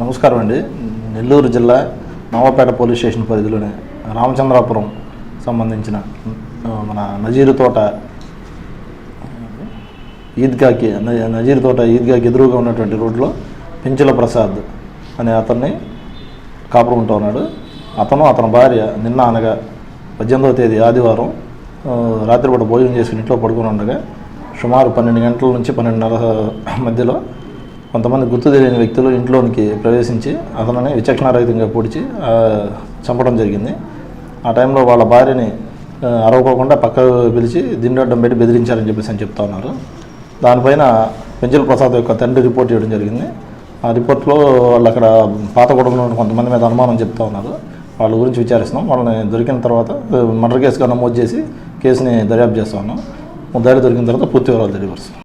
నమస్కారం అండి. నెల్లూరు జిల్లా నవాపేట పోలీస్ స్టేషన్ పరిధిలోని రామచంద్రాపురం సంబంధించిన మన నజీరు తోట ఈద్గాకి నజీర్ నజీరు తోట ఈద్గాకి ఎదురుగా ఉన్నటువంటి రోడ్లో పెంచుల ప్రసాద్ అనే అతన్ని కాపురం ఉంటూ ఉన్నాడు. అతను అతని భార్య నిన్న అనగా పద్దెనిమిదవ తేదీ ఆదివారం రాత్రిపూట భోజనం చేసుకుని ఇంట్లో పడుకుని ఉండగా సుమారు పన్నెండు గంటల నుంచి పన్నెండున్నర మధ్యలో కొంతమంది గుర్తు తెలియని వ్యక్తులు ఇంట్లోనికి ప్రవేశించి అతనిని విచక్షణారహితంగా పొడిచి చంపడం జరిగింది. ఆ టైంలో వాళ్ళ భార్యని అరవకోకుండా పక్కకు పిలిచి దిండడ్డం పెట్టి బెదిరించారని చెప్పేసి అని చెప్తా ఉన్నారు. దానిపైన పెంచల ప్రసాద్ యొక్క తండ్రి రిపోర్ట్ చేయడం జరిగింది. ఆ రిపోర్ట్లో వాళ్ళు అక్కడ పాత ఉన్న కొంతమంది మీద అనుమానం చెప్తా ఉన్నారు. వాళ్ళ గురించి విచారిస్తున్నాం. వాళ్ళని దొరికిన తర్వాత మర్డర్ కేసుగా నమోదు చేసి కేసుని దర్యాప్తు చేస్తాను. దారి దొరికిన తర్వాత పూర్తి వివరాలు తెలియపరుస్తాను.